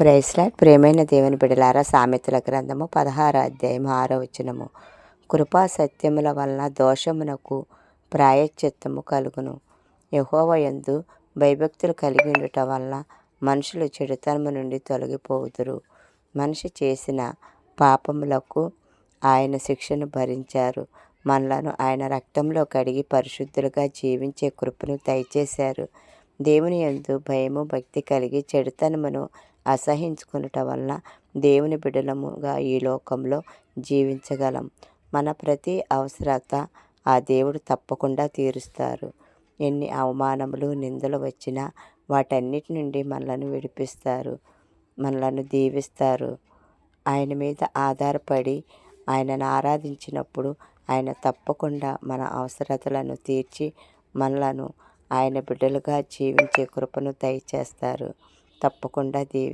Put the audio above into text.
ప్రైస్లాట్ ప్రేమైన దేవుని బిడలారా సామెతల గ్రంథము పదహార అధ్యాయం ఆరో వచనము. కృపా సత్యముల వలన దోషమునకు ప్రాయశ్చిత్తము కలుగును. యహోవ యందు భయభక్తులు కలిగి ఉండటం వలన మనుషులు చెడుతనము నుండి తొలగిపోదురు మనిషి చేసిన పాపములకు ఆయన శిక్షను భరించారు. మనలను ఆయన రక్తంలో కడిగి పరిశుద్ధులుగా జీవించే కృపను దయచేశారు. దేవుని యందు భయము భక్తి కలిగి చెడుతనమును అసహించుకునుట వలన దేవుని బిడలముగా ఈ లోకంలో జీవించగలం. మన ప్రతి అవసరత ఆ దేవుడు తప్పకుండా తీరుస్తారు. ఎన్ని అవమానములు నిందలు వచ్చినా వాటన్నిటి నుండి మనలను విడిపిస్తారు. మనలను దీవిస్తారు. ఆయన మీద ఆధారపడి ఆయనను ఆరాధించినప్పుడు ఆయన తప్పకుండా మన అవసరతలను తీర్చి మనలను ఆయన బిడ్డలుగా జీవించే కృపను దయచేస్తారు. తప్పకుండా దీవి